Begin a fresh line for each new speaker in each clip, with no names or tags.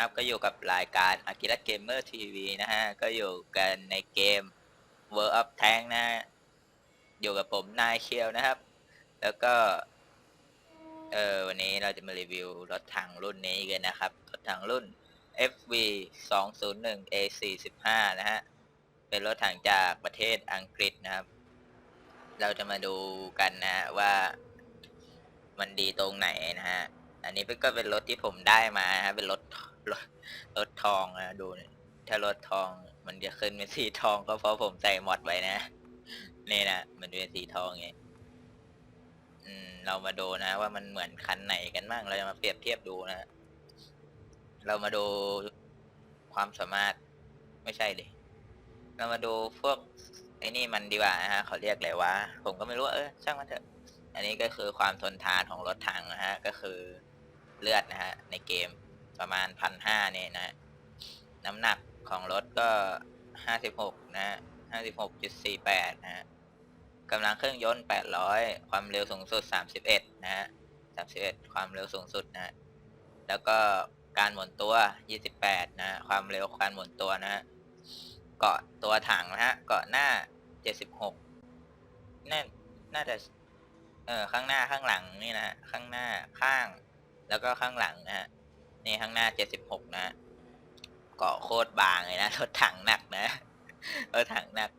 นะครับ ก็อยู่กับรายการอากิระเกมเมอร์ทีวีนะฮะ ก็อยู่กันในเกม World of Tank นะฮะอยู่กับผมนายเคียวนะครับ แล้วก็ เออวันนี้เราจะมารีวิวรถถังรุ่นนี้กันนะครับ รถถังรุ่น FV 201 A45 นะฮะ เป็นรถถังจากประเทศอังกฤษนะครับ เราจะมาดูกันนะฮะว่ามันดีตรงไหนนะฮะอันนี้ก็เป็นรถที่ผมได้มานะฮะเป็นรถ รถรถทองนะดูนี่ถ้ารถทองมันจะขึ้นเป็นสีทองก็เพราะผมใส่มอดไว้นะนี่นะมันเป็นสีทองไงอืม เรามาดูนะ ว่ามันเหมือนคันไหนกันบ้างเราจะมาเปรียบเทียบดูนะเรามาดูความสามารถไม่ใช่ดิเรามาดูพวกไอ้นี่มันดีกว่านะฮะเขาเรียกอะไรวะผมก็ไม่รู้ว่าเออช่างมันเถอะ อันนี้ก็คือความทนทานของรถถังนะฮะ ก็คือเลือดนะฮะในเกม ประมาณพันห้าเนี่ยนะ น้ำหนักของรถก็ห้าสิบหกนะห้าสิบหกจุดสี่แปดนะกำลังเครื่องยนต์แปดร้อยความเร็วสูงสุดสามสิบเอ็ดนะสามสิบเอ็ดความเร็วสูงสุดนะแล้วก็การหมุนตัวยี่สิบแปดนะความเร็วการหมุนตัวนะเกาะตัวถังนะฮะเกาะหน้าเจ็ดสิบหกน่าน่าจะเออข้างหน้าข้างหลังนี่นะฮะข้างหน้าข้าง แล้วก็ข้างหลังนะฮะ นี่ข้างหน้าเจ็ดสิบหกนะเกาะโคตรบางเลยนะรถถังหนักนะรถถังหนัก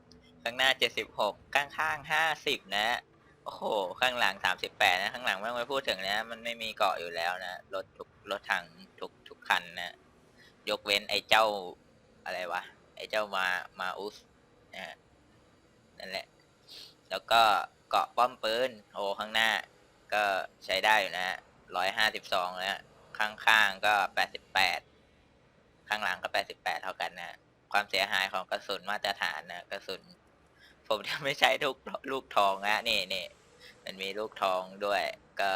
ข้างหน้าเจ็ดสิบหกข้างข้างห้าสิบนะโอ้โห ข้างหลังสามสิบแปดนะ ข้างหลังไม่ต้องไปพูดถึงนะ มันไม่มีเกาะอยู่แล้วนะรถทุกรถถังทุกทุกคันนะ ยกเว้นไอ้เจ้าอะไรวะ ไอ้เจ้ามามาอุสนะฮะนั่นแหละ แล้วก็เกาะป้อมปืนโอ้ข้างหน้า ก็ใช้ได้อยู่นะฮะร้อยห้าสิบสองแล้ว ข้างๆก็แปดสิบแปดข้างหลังก็แปดสิบแปดเท่ากันนะความเสียหายของกระสุนมาตรฐานนะกระสุน ผมจะไม่ใช้ลูกลูกทองนะนี่นี่มันมีลูกทองด้วย ก็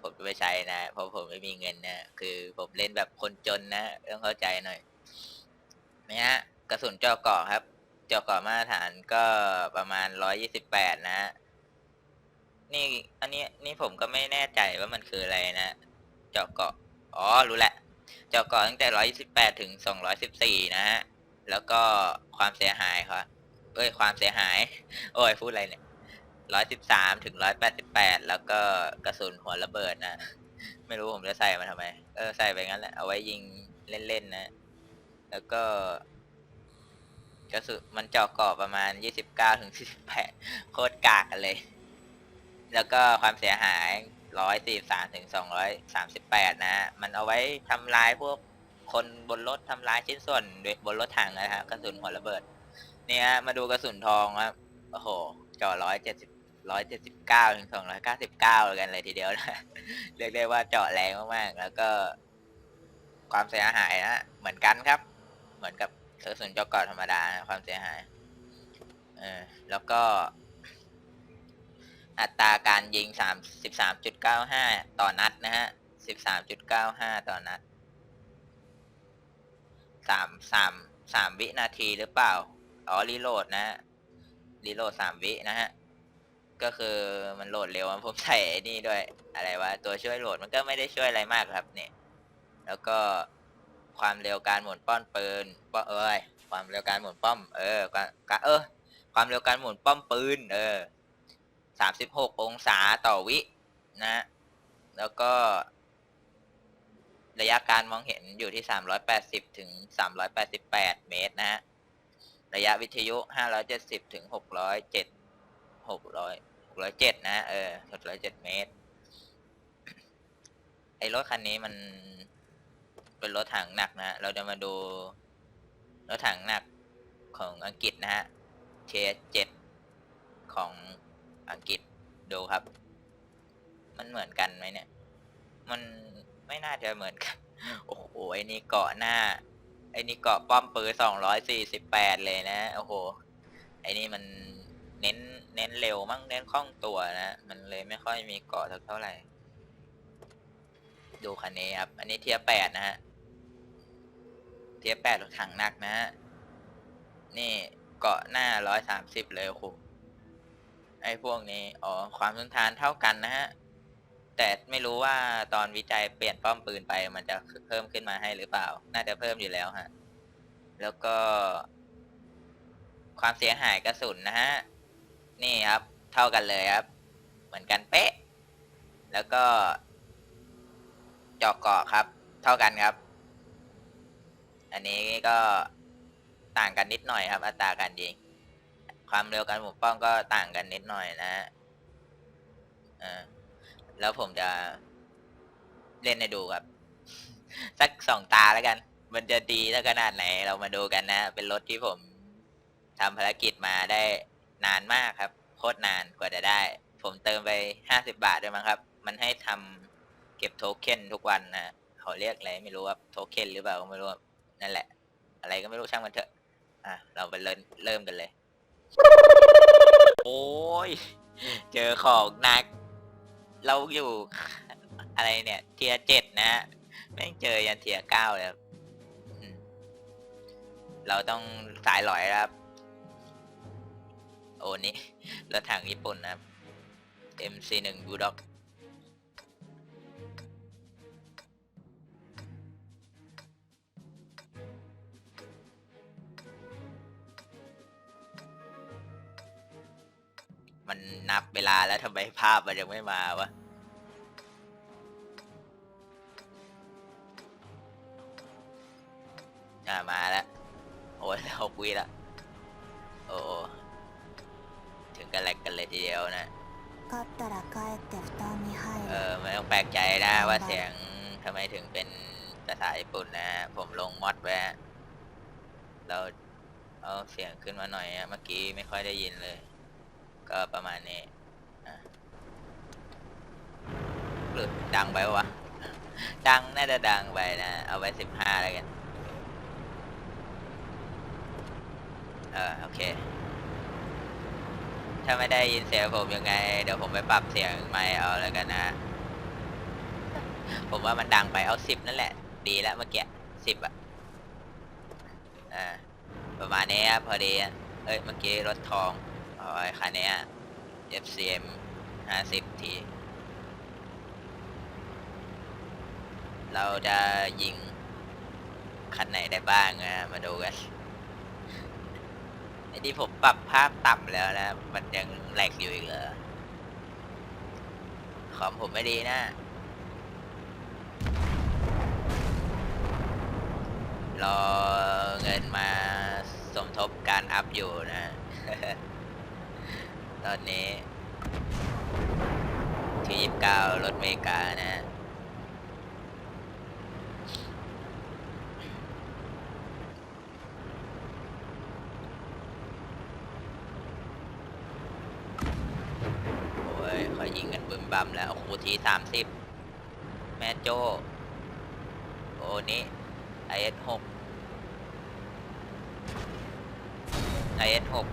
ผมไม่ใช้นะเพราะผมไม่มีเงินนะคือผมเล่นแบบคนจนนะต้องเข้าใจหน่อยนี่ฮะกระสุนเจาะเกาะครับเจาะเกาะมาตรฐานก็ประมาณร้อยยี่สิบแปดนะฮะนี่อันนี้นี่ผมก็ไม่แน่ใจว่ามันคืออะไรนะเจาะเกาะ อ๋อ รู้แหละเจาะเกาะตั้งแต่ร้อยสิบแปดถึงสองร้อยสิบสี่นะฮะ แล้วก็ความเสียหายครับเอ้ย ความเสียหาย โอ้ย พูดอะไรเนี่ยร้อยสิบสามถึงร้อยแปดสิบแปดแล้วก็กระสุนหัวระเบิดนะ ไม่รู้ผมจะใส่มาทำไม เออ ใส่ไปงั้นแหละ เอาไว้ยิงเล่นๆนะ แล้วก็กระสุนมันเจาะเกาะประมาณยี่สิบเก้าถึงสี่สิบแปดโคตรกากกันเลย แล้วก็ความเสียหาย ร้อยสี่สามถึงสองร้อยสามสิบแปดนะฮะมันเอาไว้ทำลายพวกคนบนรถทำลายชิ้นส่วนบนรถถังนะฮะกระสุนหัวระเบิด เนี่ยมาดูกระสุนทองครับโอ้โหจอร้อยเจ็ดสิบร้อยเจ็ดสิบเก้าถึงสองร้อยเก้าสิบเก้ากันเลยทีเดียวนะเรียกได้ว่าเจาะแรงมากๆแล้วก็ ความเสียหายนะเหมือนกันครับ เหมือนกับกระสุนเจาะกาะธรรมดานะความเสียหายเออแล้วก็ อัตราการยิงสามสิบสามจุดเก้าห้าต่อนัดนะฮะสิบสามจุดเก้าห้าต่อนัดสามสามสามวินาทีหรือเปล่า อ๋อรีโหลดนะฮะรีโหลดสามวินะฮะ ก็คือมันโหลดเร็วผมใส่นี่ด้วย อะไรวะ ตัวช่วยโหลดมันก็ไม่ได้ช่วยอะไรมากครับเนี่ย แล้วก็ความเร็วการหมุนป้อมปืนป้อเอ้ยความเร็วการหมุนป้อม เออการเออ ความเร็วการหมุนป้อมปืน เออ สามสิบหกองศาต่อวินะ แล้วก็ ระยะการมองเห็นอยู่ที่สามร้อยแปดสิบถึงสามร้อยแปดสิบแปดเมตรนะฮะ ระยะวิทยุห้าร้อยเจ็ดสิบถึงหกร้อยเจ็ดหกร้อยหกร้อยเจ็ดนะ เออหกร้อยเจ็ดเมตร ไอ้รถคันนี้มันเป็นรถถังหนักนะ เราจะมาดูรถถังหนักของอังกฤษนะฮะ T7 ของ อังกฤษดูครับ มันเหมือนกันไหมเนี่ย มันไม่น่าจะเหมือนกัน โอ้โหไอ้นี่เกาะหน้า ไอ้นี่เกาะป้อมปืนสองร้อยสี่สิบแปดเลยนะ โอ้โห ไอ้นี่มันเน้นเน้นเร็วมั้งเน้นคล่องตัวนะ มันเลยไม่ค่อยมีเกาะเท่าไหร่ ดูคันนี้ครับ อันนี้เทียแปดนะฮะ เทียแปดรถถังหนักนะฮะ นี่เกาะหน้าร้อยสามสิบเลยโอ้โห ไอ้พวกนี้ อ๋อ ความทนทานเท่ากันนะฮะ แต่ไม่รู้ว่าตอนวิจัยเปลี่ยนป้อมปืนไปมันจะเพิ่มขึ้นมาให้หรือเปล่า น่าจะเพิ่มอยู่แล้วฮะ แล้วก็ ความเสียหายกระสุนนะฮะ นี่ครับ เท่ากันเลยครับ เหมือนกันเป๊ะ แล้วก็เจอกเกาะครับ เท่ากันครับ อันนี้ก็ต่างกันนิดหน่อยครับ อัตราการยิง ความเร็วการหมุนป้องก็ต่างกันนิดหน่อยนะฮะอ่าแล้วผมจะเล่นให้ดูครับ สักสองตาแล้วกัน มันจะดีถ้าขนาดไหนเรามาดูกันนะ เป็นรถที่ผมทำภารกิจมาได้นานมากครับ โคตรนานกว่าจะได้ ผมเติมไปห้าสิบาทด้วยมั้งครับ มันให้ทำเก็บโทเค็นทุกวันนะเขาเรียกอะไรไม่รู้ว่าโทเค็นหรือเปล่าก็ไม่รู้นั่นแหละ อะไรก็ไม่รู้ช่างมันเถอะ อะ เราไปเริ่มเริ่มกันเลย โอ้ย เจอของหนัก เราอยู่ อะไรเนี่ย เทียเจ็ดนะฮะแม่งเจอยันเทียเก้าเลยเราต้องสายหลอยครับ โอ้นี่รถถังญี่ปุ่นนะครับ MC1 Bulldog เวลาแล้วทำไมภาพมันยังไม่มาวะ อ่ามาแล้ว โอ้ยหกวิละโอ้ถึงกันแลกกันเลยทีเดียวนะ เออไม่ต้องแปลกใจนะว่าเสียงทำไมถึงเป็นภาษาญี่ปุ่นนะ ผมลงมอดไว้เราเอาเสียงขึ้นมาหน่อยเมื่อกี้ไม่ค่อยได้ยินเลย ก็ประมาณนี้ หรือดังไปวะ ดังน่าจะดังไปนะ เอาไว้สิบห้าแล้วกัน เออ โอเค ถ้าไม่ได้ยินเสียงผมยังไง เดี๋ยวผมไปปรับเสียงไมค์เอาแล้วกันนะ ผมว่ามันดังไปเอาสิบนั่นแหละ ดีแล้วเมื่อกี้สิบอะอ่าประมาณนี้พอดีเอ้ย เมื่อกี้รถทองอาไอ้คันนี้ FCM ห้าสิบที เราจะยิงคันไหนได้บ้างนะมาดูกันไอ้ที่ผมปรับภาพต่ำแล้วนะ มันยังแหลกอยู่อีกเหรอคอมผมไม่ดีนะรอเงินมาสมทบการอัพอยู่นะ ตอนนี้ที่ยิบเก้ารถเมกานะ โอ้ยเขายิงกันบึมบัม อีสามสิบแม่โจ้โอ้นี่ IS หก IS หก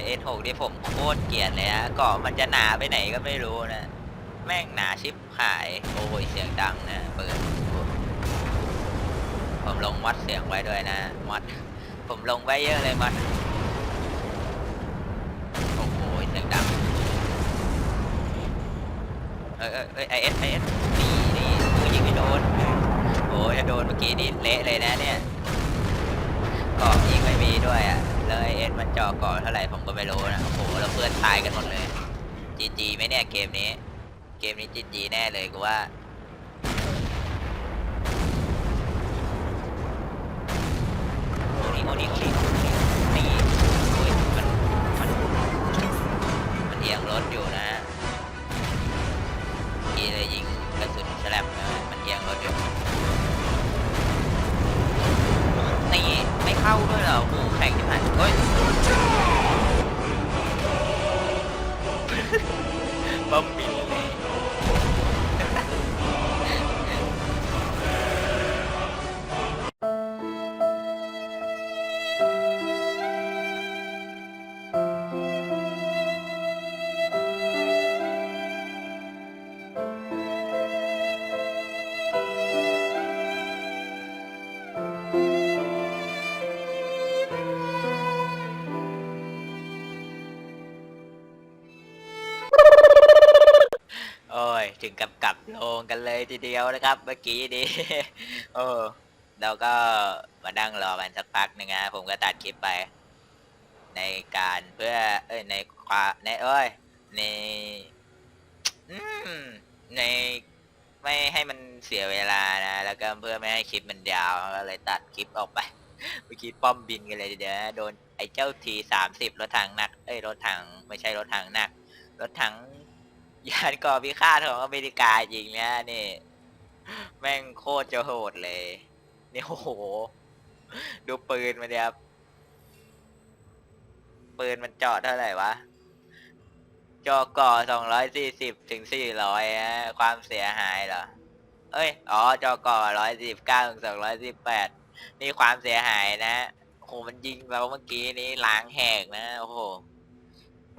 IS หกที่ผมโคตรเกลียดเลยนะเกาะมันจะหนาไปไหนก็ไม่รู้นะ แม่งหนาชิบหาย โอ้ยเสียงดังนะเปิดผมลงมัดเสียงไว้ด้วยนะมัดผมลงไว้เยอะเลยมัด โอ้โหเสียงดัง เออเออเอไอเอสไอเอสนี่นี่กูยิงไม่โดนโอ้ยถ้าโดนเมื่อกี้นี่เละเลยนะเนี่ยกาะยิงไม่มีด้วยอะแล้วไอเอสมันเจาะเกาะเท่าไหร่ผมก็ไม่รู้นะโอ้โหแล้วเพื่อนตายกันหมดเลยจีจีไหมเนี่ยเกมนี้ เกมนี้จีจีแน่เลยกูว่าโอ้นี่โอ้นี่โอ้นี่นี่โอ้ยมันมันมันเอียงรถอยู่นะ กี้เลยยิงกระสุนแฉลบมันเอียงรถอยู่นี่ไม่เข้าด้วยเหรอโอ้แข่งที่ผ่านเฮ้ยบอมบินเลย ถึงกับกลับโรงกันเลยทีเดียวนะครับ เมื่อกี้นี้โอ้เราก็มาดั่งรอกันสักพักหนึ่งนะผมก็ตัดคลิปไป ในการเพื่อ เอ้ยในความในเอ้ยในอืมในไม่ให้มันเสียเวลานะ แล้วก็เพื่อไม่ให้คลิปมันยาวก็เลยตัดคลิปออกไปเมื่อกี้ป้อมบินกันเลยทีเดียวนะโดนไอ้เจ้าทีสามสิบรถถังหนัก เอ้ยรถถังไม่ใช่รถถังหนัก รถถัง ยานก่อพิฆาตของอเมริกาจริงนะนี่ แม่งโคตรจะโหดเลย นี่โอ้โห ดูปืนมันเดียครับ ปืนมันเจาะเท่าไหร่วะจอก่อสองร้อยสี่สิบถึงสี่ร้อยความเสียหายเหรอ เอ้ย อ๋อ จอก่อร้อยสิบเก้าถึงสองร้อยสิบแปดนี่ความเสียหายนะโอ้โหมันยิงเราเมื่อกี้นี้ล้างแหกนะ โอ้โห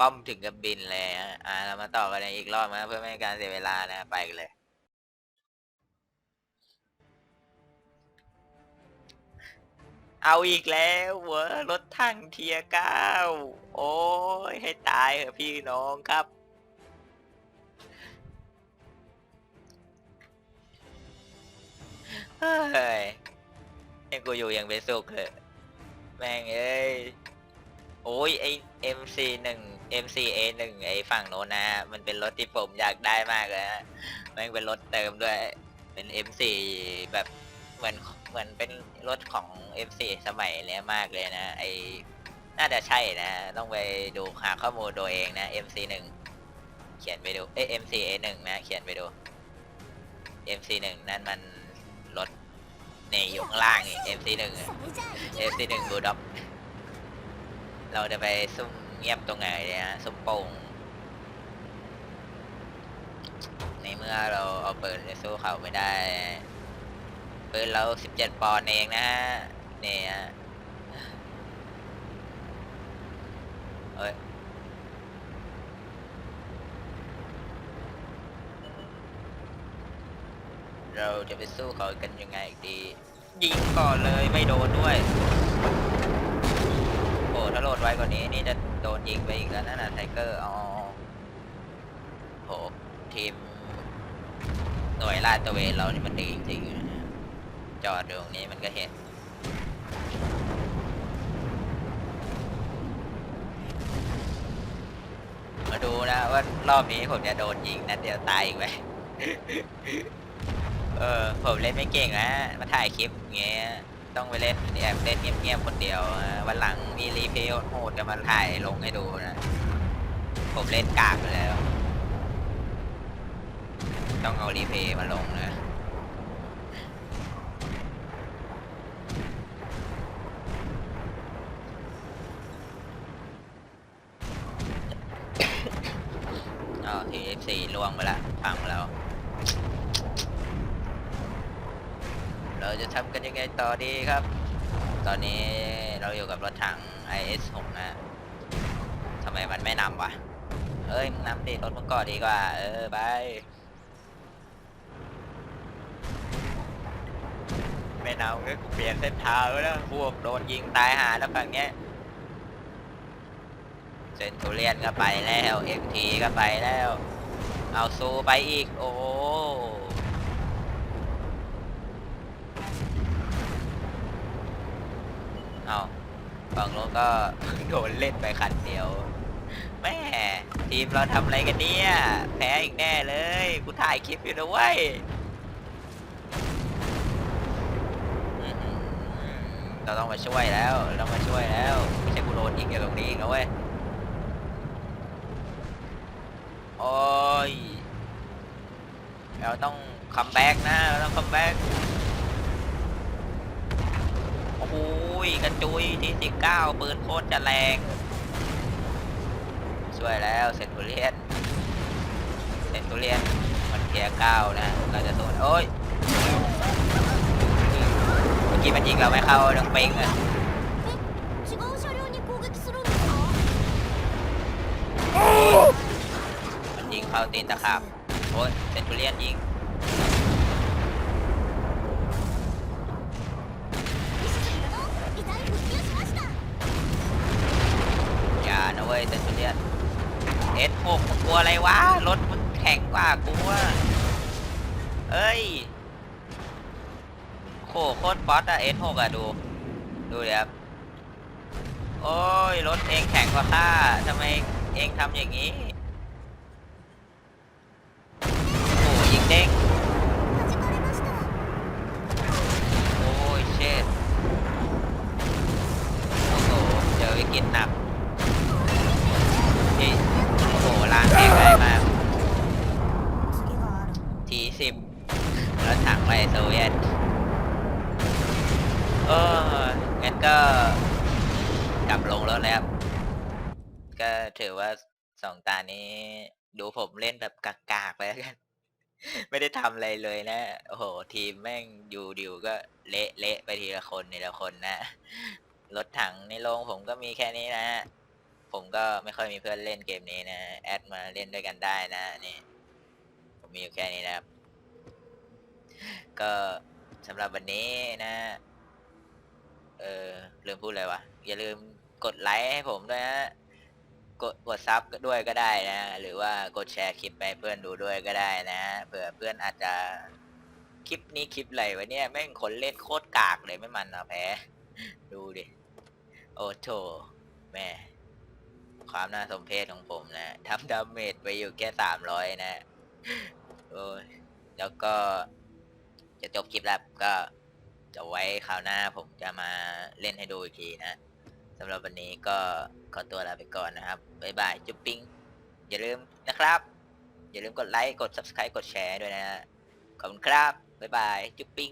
ป้อมถึงกับบินเลยฮะอ่าเรามาต่อกันในอีกรอบนะเพื่อไม่ให้การเสียเวลานะไปกันเลย เอาอีกแล้วเวอรถถังเทียเก้าโอ้ยให้ตายเหอะพี่น้องครับเฮ้ยยังกูอยู่ยังเป็นสุขเหอะแม่งเอ้ย โอ้ยไอเอ็มซีหนึ่งไอฝั่งโน้นนะฮะมันเป็นรถที่ผมอยากได้มากเลยฮะมันเป็นรถเติมด้วย เป็นเอ็มซีแบบเหมือนเหมือนเป็นรถของเอ็มซีสมัยเนี้ยมากเลยนะไอน่าจะใช่นะ ต้องไปดูหาข้อมูลโดยเองนะเอ็มซีหนึ่งเขียนไปดูเอ็มซีเอหนึ่งนะเขียนไปดูเอ็มซีหนึ่งนั่นมันรถในยอยู่ข้างล่างอีหนึ่ง
เอ็
มะ MC1 บูลด็อก เราจะไปซุ่มเงียบตรงไหนเนี่ยฮะซุ่มโป่งในเมื่อเราเอาปืนไปสู้เขาไม่ได้ปืนเราสิบเจ็ดปอนเองนะฮะเนี่ยเอ้ยเราจะไปสู้เขากันยังไงดี ยิงก่อนเลยไม่โดนด้วย ถ้าโหลดไวกว่านี้นี่จะโดนยิงไปอีกแล้วนั่นน่ะไทเกอร์อ๋อโหทีมหน่วยลาดตระเวนเรานี่มันดีจริงๆนะฮะจอดตรงนี้มันก็เห็น มาดูนะว่ารอบนี้ผมจะโดนยิงนัดเดียวตายอีกไหมเออผมเล่นไม่เก่งนะมาถ่ายคลิปอย่างเงี้ย ต้องไปเล่นแอบเล่นเงียบๆคนเดียววันหลังมีรีเพลย์โหดจะมาถ่ายลงให้ดูนะผมเล่นกากไปแล้ว ต้องเอารีเพลย์มาลงนะอ๋อทีเอฟซีล่วงไปละพังแล้ว เราจะทำกันยังไงต่อดีครับ ตอนนี้เราอยู่กับรถถัง IS6 นะทำไมมันไม่นำวะ เอ้ยนำดิรถมึงก่อนดีกว่า เออไปไม่นำก็เปลี่ยนเส้นทางแล้วพวกโดนยิงตายหาแล้วฝั่งเนี้ยเซนทูเรียนก็ไปแล้วเอ็มทีก็ไปแล้ว เอาซูไปอีก โอ้โห เอาฝั่งโน้นก็โดนเล่นไปคันเดียวแม่ทีมเราทำอะไรกันเนี่ยแพ้อีกแน่เลยกูถ่ายคลิปอยู่นะเว้ยเราต้องมาช่วยแล้วเรามาช่วยแล้วไม่ใช่กูโดนยิงอยู่ตรงนี้นะเว้ยโอ้ยเราต้องคัมแบ็กนะเราต้องคัมแบ็ก อ้ยกระจุยที่สิบเก้าปืนโคตรจะแรงช่วยแล้วเซนตุเรียนเซนตุเรียนมันเกียร์เก้านะเราจะโดนโอ้ยเมื่อกี้มันยิงเราไม่เข้าดังปิงอะมันยิงเข้าตีนตะขาบโอ้ยเซนตุเรียนยิง เว้ยเซนตูเลียน S6 มึงกลัวอะไรวะ รถมันแข็งกว่ากูว่าเอ้ยโหโคตรป๊อตอะ S6 อะดู ดูเลยครับโอ้ย รถเองแข็งกว่าข้าทำไมเองทำอย่างนี้ ไม่ได้ทำอะไรเลยนะ โอ้โห ทีมแม่งอยู่ดิวก็เละเละไปทีละคนทีละคนนะ รถถังในโรงผมก็มีแค่นี้นะ ผมก็ไม่ค่อยมีเพื่อนเล่นเกมนี้นะ แอดมาเล่นด้วยกันได้นะนี่ ผมมีอยู่แค่นี้นะครับ ก็สำหรับวันนี้นะ เออลืมพูดเลยวะ อย่าลืมกดไลค์ให้ผมด้วยนะ กดกดซับด้วยก็ได้นะ หรือว่ากดแชร์คลิปไปเพื่อนดูด้วยก็ได้นะเผื่อเพื่อนอาจจะคลิปนี้คลิปอะไรวะเนี่ยแม่งคนเล่นโคตรกากเลยไม่มันนะแพ้ดูดิโอ้โถแม่ความน่าสมเพชของผมนะทำดาเมจไปอยู่แค่สามร้อยนะโอ้ยแล้วก็จะจบคลิปแล้วก็จะไว้คราวหน้าผมจะมาเล่นให้ดูอีกทีนะสำหรับวันนี้ก็ ขอตัวลาไปก่อนนะครับบ๊ายบายจุ๊บปิ้งอย่าลืมนะครับ อย่าลืมกดไลค์กด subscribe กดแชร์ด้วยนะขอบคุณครับบ๊ายบายจุ๊บปิ้ง